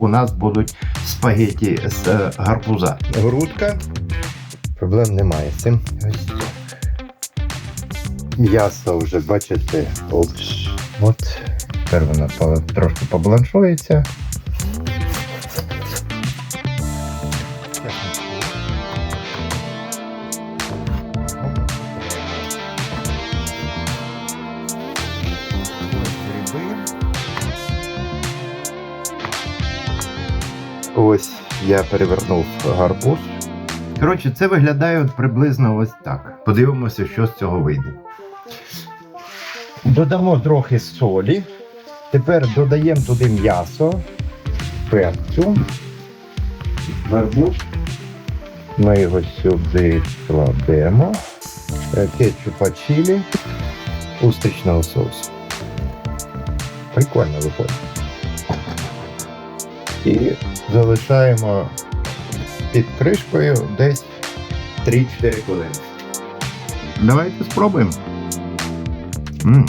у нас будуть спагеті з е, гарбуза. грудка. Проблем немає з цим. М'ясо вже бачите. от, От. Тепер воно трошки побланшується. Ось я перевернув гарбуз. Коротше, це виглядає от приблизно ось так. Подивимося, що з цього вийде. Додамо трохи солі. Тепер додаємо туди м'ясо, перцю, гарбуз. Ми його сюди кладемо. Кетчупа чилі, устричного соусу. Прикольно виходить. І залишаємо під кришкою десь 3-4 хвилини. Давайте спробуємо. м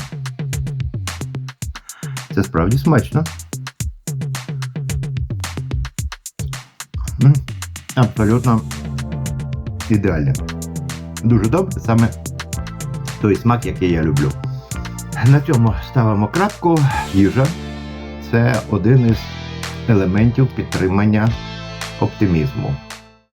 Це справді смачно. м Абсолютно ідеально. Дуже добре, саме той смак, який я люблю. На цьому ставимо крапку. Їжа це один із елементів підтримання оптимізму.